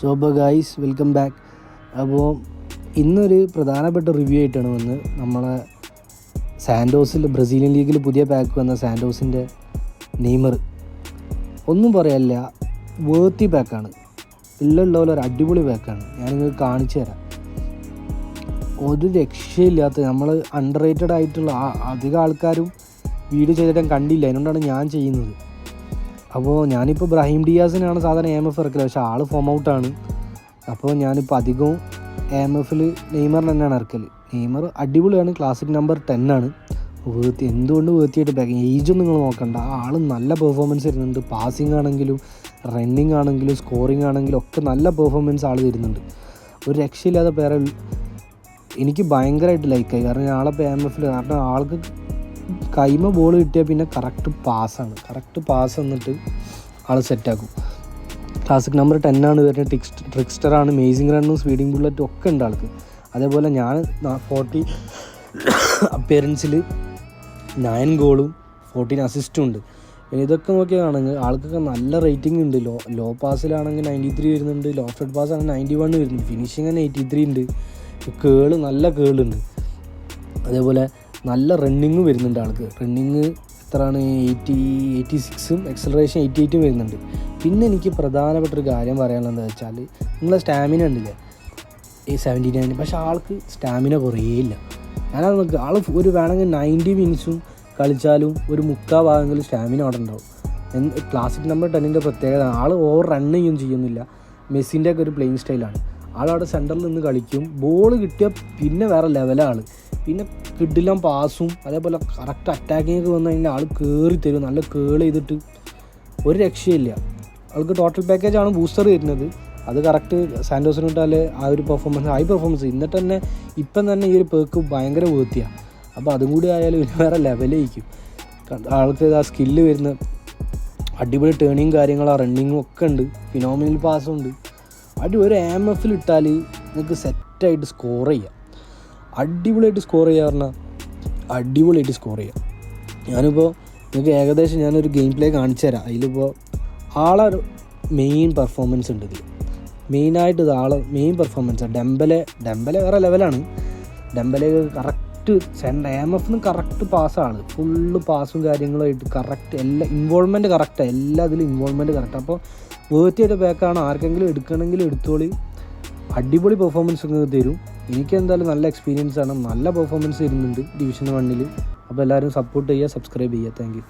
So guys welcome back അപ്പോൾ ഇന്നൊരു പ്രധാനപ്പെട്ട റിവ്യൂ ആയിട്ടാണ് വന്ന് നമ്മളെ സാൻഡോസിൽ ബ്രസീലിയൻ ലീഗിൽ പുതിയ പാക്ക് വന്ന സാൻഡോസിന്റെ നെയ്മർ. ഒന്നും പറയല്ല വേർത്തി പാക്കാണ് ഉള്ള ഒരു അടിപൊളി പാക്കാണ് ഞാനിത് കാണിച്ചു തരാം. ഒരു രക്ഷയില്ലാത്ത നമ്മൾ അണ്ടർ റേറ്റഡ് ആയിട്ടുള്ള അധികം ആൾക്കാരും വീഡിയോ ചെയ്തിട്ട് ഞാൻ കണ്ടില്ല. അതുകൊണ്ടാണ് ഞാൻ ചെയ്യുന്നത്. അപ്പോൾ ഞാനിപ്പോൾ ഇബ്രാഹിം ഡിയാസിനാണ് സാധാരണ എം എഫ് ഇറക്കൽ. പക്ഷേ ആൾ ഫോം ഔട്ടാണ് അപ്പോൾ ഞാനിപ്പോൾ അധികവും എം എഫിൽ നെയ്മറിന് തന്നെയാണ് ഇറക്കൽ നെയ്മർ അടിപൊളിയാണ്. ക്ലാസിക് നമ്പർ ടെൻ ആണ്. വീർത്തി എന്തുകൊണ്ട് വേർത്തിയായിട്ട് ഏജ് ഏജൊന്നും നിങ്ങൾ നോക്കണ്ട. ആൾ നല്ല പെർഫോമൻസ് തരുന്നുണ്ട്. പാസിംഗ് ആണെങ്കിലും റണ്ണിങ് ആണെങ്കിലും സ്കോറിംഗ് ആണെങ്കിലും ഒക്കെ നല്ല പെർഫോമൻസ് ആൾ തരുന്നുണ്ട്. ഒരു രക്ഷയില്ലാത്ത പേരെ എനിക്ക് ഭയങ്കരമായിട്ട് ലൈക്കായി കാരണം ആളെ എം എഫിൽ കാരണം ആൾക്ക് കൈമ ബോൾ കിട്ടിയാൽ പിന്നെ കറക്റ്റ് പാസ്സാണ് കറക്റ്റ് പാസ് എന്നിട്ട് ആൾ സെറ്റാക്കും ക്ലാസിക് നമ്പർ ടെൻ ആണ് വരുന്നത്. ടിക്സ് ട്രിക്സ്റ്ററാണ് മേസിംഗ് റണ്ണും സ്പീഡിംഗ് ബുള്ളറ്റും ഒക്കെ ഉണ്ട് ആൾക്ക്. അതേപോലെ ഞാൻ ഫോർട്ടി അപ്പിയറൻസിൽ നയൻ ഗോളും ഫോർട്ടീൻ അസിസ്റ്റും ഉണ്ട്. പിന്നെ ഇതൊക്കെ നോക്കിയതാണെങ്കിൽ ആൾക്കൊക്കെ നല്ല റേറ്റിംഗ് ഉണ്ട്. ലോ ലോ പാസിലാണെങ്കിൽ നയന്റി ത്രീ വരുന്നുണ്ട്. ലോ ഷോട്ട് പാസ് ആണെങ്കിൽ നയന്റി വൺ വരുന്നുണ്ട്. തന്നെ എയ്റ്റി ത്രീ ഉണ്ട്. കേൾ നല്ല കേളുണ്ട് അതേപോലെ നല്ല റണ്ണിങ്ങും വരുന്നുണ്ട് ആൾക്ക്. റണ്ണിങ് എത്രയാണ്? എയ്റ്റി എയ്റ്റി സിക്സും എക്സലറേഷൻ എയ്റ്റി എയ്റ്റും വരുന്നുണ്ട്. പിന്നെ എനിക്ക് പ്രധാനപ്പെട്ട ഒരു കാര്യം പറയാനുള്ളത് വെച്ചാൽ നിങ്ങളെ സ്റ്റാമിന ഉണ്ടില്ല? ഈ സെവന്റി നയൻ പക്ഷെ ആൾക്ക് സ്റ്റാമിന കുറേ ഇല്ല. ഞാനത് നോക്ക് ആൾ ഒരു വേണമെങ്കിൽ നയന്റി മിനിറ്റ്സും കളിച്ചാലും ഒരു മുക്കാ ഭാഗങ്ങളിൽ സ്റ്റാമിന അവിടെ ഉണ്ടാവും. ക്ലാസിക് നമ്പർ ടെന്നിന്റെ പ്രത്യേകത ആൾ ഓവർ ചെയ്യും ചെയ്യുന്നില്ല. മെസ്സിന്റെ ഒക്കെ ഒരു പ്ലേയിങ് സ്റ്റൈലാണ് ആൾ അവിടെ സെന്ററിൽ നിന്ന് കളിക്കും. ബോൾ കിട്ടിയാൽ പിന്നെ വേറെ ലെവലാണ് പിന്നെ കിഡിലും പാസും അതേപോലെ കറക്റ്റ് അറ്റാക്കിങ് ഒക്കെ വന്നു കഴിഞ്ഞാൽ ആൾ കയറി തരും നല്ല കേൾ ചെയ്തിട്ട്. ഒരു രക്ഷയില്ല. ആൾക്ക് ടോട്ടൽ പാക്കേജ് ആണ് ബൂസ്റ്റർ തരുന്നത്. അത് കറക്റ്റ് സാൻഡോസിന് വിട്ടാൽ ആ ഒരു പെർഫോമൻസ് ഹൈ പെർഫോമൻസ് എന്നിട്ട് തന്നെ ഇപ്പം തന്നെ ഈ ഒരു പേക്ക് ഭയങ്കര വേർത്തിയാണ് അപ്പോൾ അതും കൂടി ആയാലും വേറെ ലെവലായിരിക്കും ആൾക്ക് ആ സ്കില്ല് വരുന്ന അടിപൊളി ടേണിങ് കാര്യങ്ങളും റണ്ണിങ്ങും ഒക്കെ ഉണ്ട്. ഫിനോമിനൽ പാസ്സും ഉണ്ട്. അടി ഒരു എം എഫിൽ ഇട്ടാൽ നിങ്ങൾക്ക് സെറ്റായിട്ട് സ്കോർ ചെയ്യാം. അടിപൊളിയായിട്ട് സ്കോർ ചെയ്യുക പറഞ്ഞാൽ അടിപൊളിയായിട്ട് സ്കോർ ചെയ്യുക ഞാനിപ്പോൾ നിങ്ങൾക്ക് ഏകദേശം ഞാനൊരു ഗെയിം പ്ലേ കാണിച്ചു തരാം. അതിലിപ്പോൾ ആളെ മെയിൻ പെർഫോമൻസ് ഉണ്ട് ഇതിൽ മെയിനായിട്ട് ഇത് ആളെ മെയിൻ പെർഫോമൻസ് ഡെമ്പലെ ഡെമ്പലെ വേറെ ലെവലാണ് Dembele correct send M F നിന്ന് കറക്റ്റ് പാസ്സാണ് ഫുള്ള് പാസും കാര്യങ്ങളുമായിട്ട് കറക്റ്റ് എല്ലാ ഇൻവോൾവ്മെന്റ് കറക്റ്റാണ് എല്ലാ ഇതിലും ഇൻവോൾവ്മെന്റ് കറക്റ്റ് അപ്പോൾ വേർത്തിയായിട്ട് ബാക്കാണ് ആർക്കെങ്കിലും എടുക്കണമെങ്കിൽ എടുത്തോളി. അടിപൊളി പെർഫോമൻസ് ഒക്കെ തരും. എനിക്ക് എന്തായാലും നല്ല എക്സ്പീരിയൻസ് ആണ്. നല്ല പെർഫോമൻസ് വരുന്നുണ്ട് ഡിവിഷൻ വണ്ണിൽ അപ്പോൾ എല്ലാവരും സപ്പോർട്ട് ചെയ്യുക സബ്സ്ക്രൈബ് ചെയ്യുക. താങ്ക്